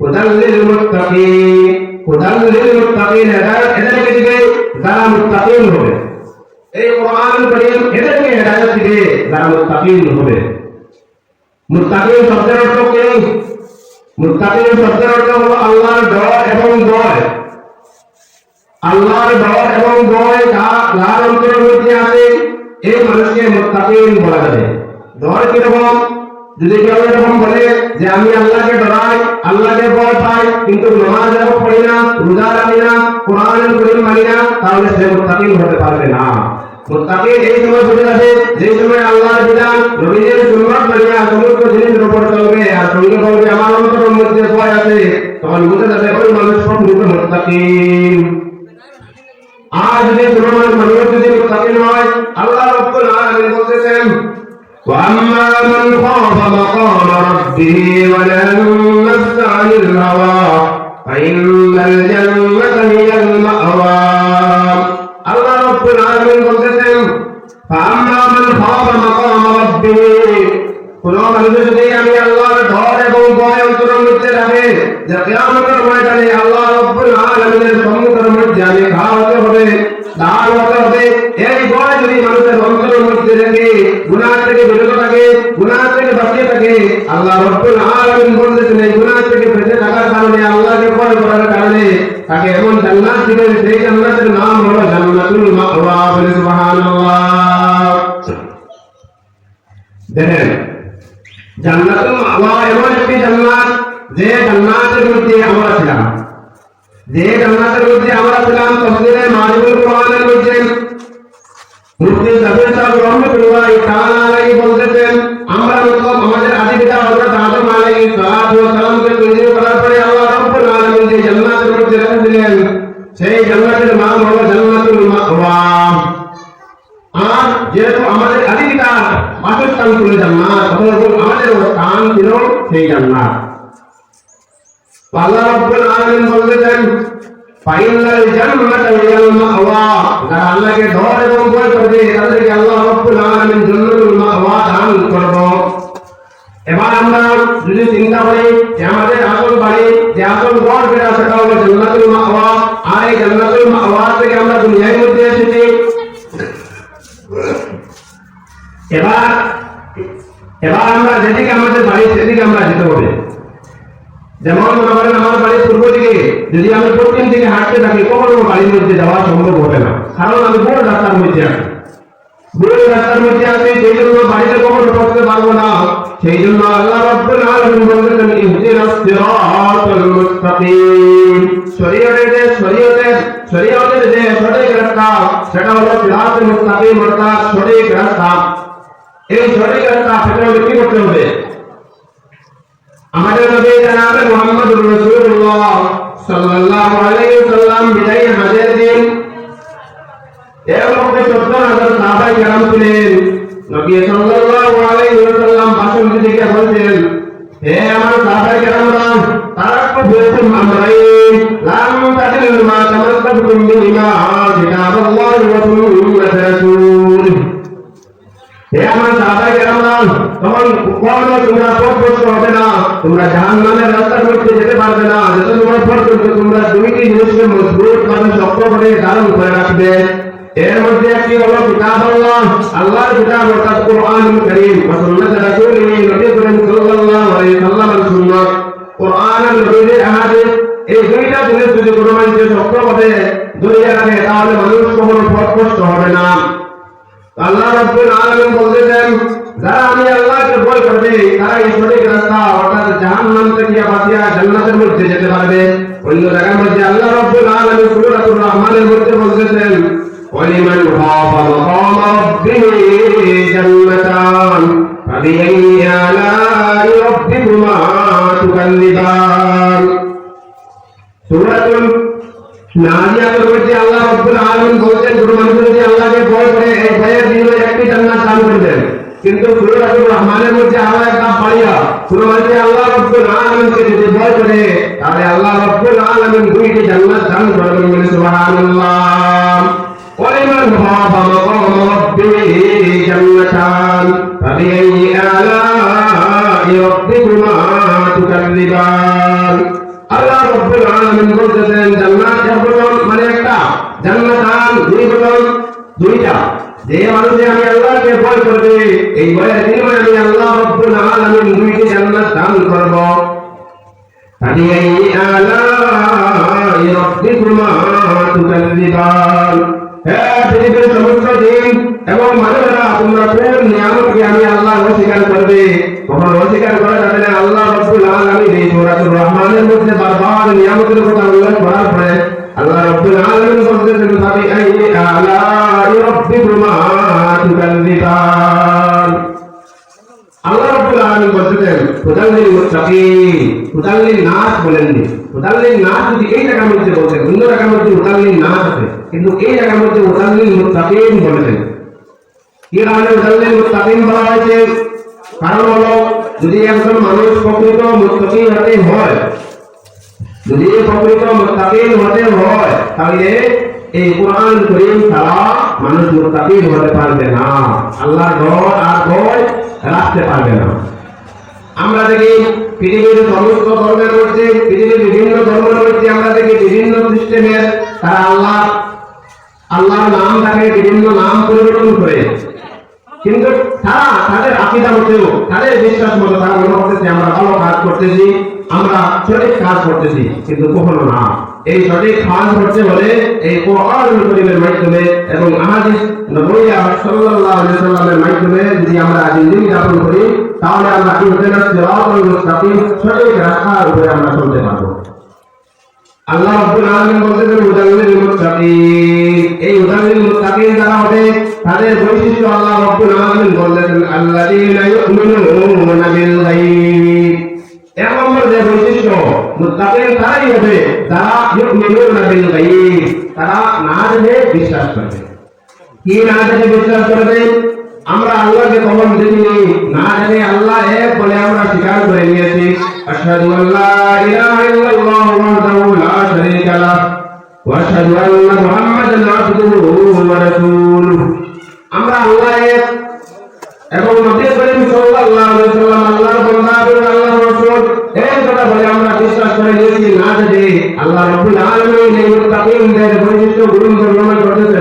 হুদাল্লিল মুত্তাকিন হুদাল্লিল মুত্তাকিন হেদায়েত দিবে যারা মুত্তাকিন হবে এই কোরআন করিম এদেরকে হেদায়েত দিবে যারা অর্থ কি মুত্তাকিন শব্দের অর্থ হলো আল্লাহর ডর এবং ভয় আল্লাহর ডর এবং ভয় যা- যার অন্তরের মধ্যে আছে এই মানুষকে মুত্তাকিন বলা যাবে ডর কীরকম যদি কেউ এরকম বলে যে আমি আল্লাহকে ডরাই আল্লাহকে ভয় পাই কিন্তু নামাজ এরকম পড়ি না রোজা রাখি না কোরআনের করিম মানি না তাহলে সে মুত্তাকিন হতে পারবে না মুত্তাকিন এই সময় বুঝে যাবে যে সময় আল্লাহর বিধান নবীদের সুন্নাত মানিয়া সমস্ত জিনিসের উপর চলবে আর সঙ্গে বলবে আমার অন্তরের মধ্যে ভয় আছে তখন বুঝে যাবে ওই মানুষ প্রকৃত মুত্তাকিন আর যদি কোনো মানুষ মানুষ যদি মুত্তাকিন হয় আল্লাহ রব্বুল আলামিন বলতেছেন وأما من خاف مقام ربه ونهى النفس عن الهوى فإن الجنة هي المأوى الله رب العالمين বলতেছেন فأما من خاف مقام ربه কোন মানুষ যদি আমি আল্লাহর ডর এবং ভয় অন্তরের মধ্যে রাখে যে কিয়ামতের ময়দানে আল্লাহ রব্বুল আলামিনের সম্মুখের মধ্যে আমি ঘা হতে হবে দাঁড় হতে হবে এই ভয় যদি মানুষের গুনাহ থেকে বাঁচিয়ে থাকে আল্লাহ রব্বুল আলামিন বলতেছেন এই গুনাহ থেকে বেঁচে থাকার কারণে আল্লাহকে ভয় করার কারণে তাকে এমন জান্নাত দিবেন সেই জান্নাতের নাম হলো জান্নাতুল মাওয়া বলে সুবহানাল্লাহ দেখেন জান্নাতুল মাওয়া এমন একটি জান্নাত যে জান্নাতের মধ্যে আমরা ছিলাম যে জান্নাতের মধ্যে আমরা ছিলাম তফসিরে মারিফুল কোরআনের মধ্যে মুফতি জাবির সাহেব রহমতুল্লাহ আমাদের আদি পিতা বাসস্থান ছিল জান্নাত তখন আমাদের স্থান ছিল সেই জান্নাত আল্লাহ রাব্বুল আলামিন বলতেছেন ফাইনাল জান্নাতা হিয়াল মাওয়া। যারা আল্লাহকে ডর এবং ভয় করবে, তাদেরকে আল্লাহ রাব্বুল আলামিন জান্নাতুল মাওয়া দান করব। এবার আমরা যদি চিন্তা করি যে আমাদের আসল বাড়ি, যে আসল ঘর যেটা সেটা হলো জান্নাতুল মাওয়া। আর এই জান্নাতুল মাওয়া থেকে আমরা দুনিয়ার মধ্যে এসেছি। এবার এবার আমরা যেদিকে আমাদের বাড়ি, সেদিকে আমরা যেতে হবে। যেমন মনে করেন আমার বাড়ির পূর্ব দিকে, যদি আমি পশ্চিম দিকে হাঁটতে থাকি, কখনো বাড়ির মধ্যে যাওয়া সম্ভব হবে না। কারণ আমি বড় রাস্তার মধ্যে আছি। বড় রাস্তার মধ্যে আছি, সেই জন্য বাড়িতে কখনো পৌঁছতে পারব না। সেই জন্য আল্লাহ রাব্বুল আলামিন বলেছেন ইহদিনাস সিরাতাল মুস্তাকিম। শরীয়তের যে, শরীয়তের শরীয়তের যে সঠিক রাস্তা, সেটা হলো সিরাতাল মুস্তাকিম, অর্থাৎ সঠিক রাস্তা। এই সেটা হলো কি করতে হবে? আমাদের নবী জনাবে মুহাম্মদুর রাসূলুল্লাহ সাল্লাল্লাহু আলাইহি ওয়াসাল্লাম বিদায় হাজির দিন। এর মধ্যে সত্তর হাজার সাহাবাই কেরাম ছিলেন। নবী সাল্লাল্লাহু আলাইহি ওয়াসাল্লাম ভাষণ দিকে বলছেন হে আমার সাহাবাই কেরামরা তারাক্কু ফিকুম আমরাইন লাম তাদিল মা তামাসসাকুম বিহিমা কিতাবাল্লাহি আমার সাহাবাই কেরামরা তখন কখনো তোমরা পথভ্রষ্ট হবে না। তোমরা জাহান্নামের না। কোনো তাহলে মানুষ কখনো পথভ্রষ্ট হবে না। আল্লাহ রাব্বুল আলামিন বলতেছেন, যারা আমি আল্লাহকে ভয় করবে, তারা এই সঠিক রাস্তা অর্থাৎ জাহান্নাম থেকে বাঁচিয়া জান্নাতের মধ্যে যেতে পারবে। অন্য জায়গার মধ্যে আল্লাহ রাব্বুল আলামিন সূরাতুর রহমানের মধ্যে বলতেছেন ওয়ালিমান খাফা মাকাম রাব্বিহি জান্নাতান ফাবিআইয়ি আলাই রাব্বিকুমা নাজি আমল করতে আল্লাহ রব্বুল আলামিন বলেন কোন মানুষ যদি আল্লাহকে ভয় করে এক হাজার দিন একটি জান্নাত দান করে দেন। কিন্তু সুরা রাসুল রহমানের মধ্যে আল্লাহ একটা পাড়িয়া, সুরা মধ্যে আল্লাহ রব্বুল আলামিনকে যদি ভয় করে, তাহলে আল্লাহ রব্বুল আলামিন দুইটি জান্নাত দান করবেন বলে সুবহানাল্লাহ। ওয়ালিমান হাবা মাকাম রব্বিহি জান্নাতান ফাবিআই আলাই রব্বিকুমা তুকাল্লিবান মানে দুইটা। আমি আল্লাহকে করবে আমি আল্লাহ রব্বুল আলামিন দুইটি জান্নাত দান আমি আল্লাহ অস্বীকার করবে? কখনো অস্বীকার করা যাবে না, আল্লাহ রহমানের মধ্যে বারবার নিয়ামতের কথা উল্লেখ করার পরে আল্লাহ রব্বুল আলামিন বলতেছেন ফাবি আই আলাই রাব্বিকুমা তুকাল্লিবান আল্লাহ রাব্বুল আলামিন বলতেছেন, হুদাল্লিল মুত্তাকিন, হুদাল্লিল নাস বলেননি। হুদাল্লিল নাস যদি এই জায়গার মধ্যে বলতেন অন্য জায়গার মধ্যে হুদাল্লিল নাস আছে, কিন্তু এই জায়গার মধ্যে হুদাল্লিল মুত্তাকিন বলেছেন কি কারণে হুদাল্লিল মুত্তাকিন বলা হয়েছে? কারণ হলো যদি একজন মানুষ প্রকৃত মুত্তাকি হতে হয়, যদি প্রকৃত মুত্তাকিন হতে হয়, তাহলে এই কোরআন করিম ছাড়া মানুষ মুত্তাকিন হতে পারবে না। আল্লাহ ডর আর ভয় রাখতে পারবে না। আমরা দেখি পৃথিবীর সমস্ত ধর্মের মধ্যে, পৃথিবীর বিভিন্ন ধর্মের মধ্যে আমরা দেখি বিভিন্ন সিস্টেমের তারা আল্লাহ, আল্লাহর নাম তাকে বিভিন্ন নাম পরিবর্তন করে। কিন্তু তারা তাদের আকিদা মতেও তাদের বিশ্বাস মতো তারা মনে করতেছে আমরা ভালো কাজ করতেছি, আমরা সঠিক কাজ করতেছি, কিন্তু কখনো না। এই সঠিক কাজ করতে হলে এই কোরআন করিমের মাধ্যমে এবং আহাদিস নবুইয়া সাল্লাল্লাহু আলাইহি সাল্লামের মাধ্যমে যদি আমরা জিন্দেগি যাপন করি, তাহলে আমরা কি হতে না সিরাতুল মুস্তাকিম সঠিক রাস্তার উপরে আমরা চলতে পারব। আল্লাহ রাব্বুল আলামিন বলতেছেন হুদাল্লিল মুত্তাকিন। এই হুদাল্লিল মুত্তাকিন যারা হবে, তাদের বৈশিষ্ট্য আল্লাহ রাব্বুল আলামিন বলতেছেন আল্লাযীনা ইউমিনুনা যে বৈশিষ্ট্য, মুত্তাকিন তারাই হবে যারা ইউমিনুনা বিল গায়ব। তারা না জেনে বিশ্বাস করবে। কি না জেনে বিশ্বাস করবে? আমরা আল্লাহকে কখন দেখিনি। না জানি আল্লাহ এক বলে আমরা স্বীকার করে নিয়েছি। আশহাদু আল্লা ইলাহা ইল্লাল্লাহু ওয়াহদাহু লা শারীকা লাহ ওয়া আশহাদু আন্না মুহাম্মাদান আবদুহু ওয়া রাসূলুহু আমরা আল্লাহ এবং নবী করিম সাল্লাল্লাহু আলাইহি সাল্লাম, আল্লাহর বান্দা আল্লাহর রাসূল এই কথা বলে আমরা বিশ্বাস করে নিয়েছি না জানি আল্লাহ রাব্বুল আলামিন এই মুত্তাকিনদের বৈশিষ্ট্য গুণ বর্ণনা করতেছেন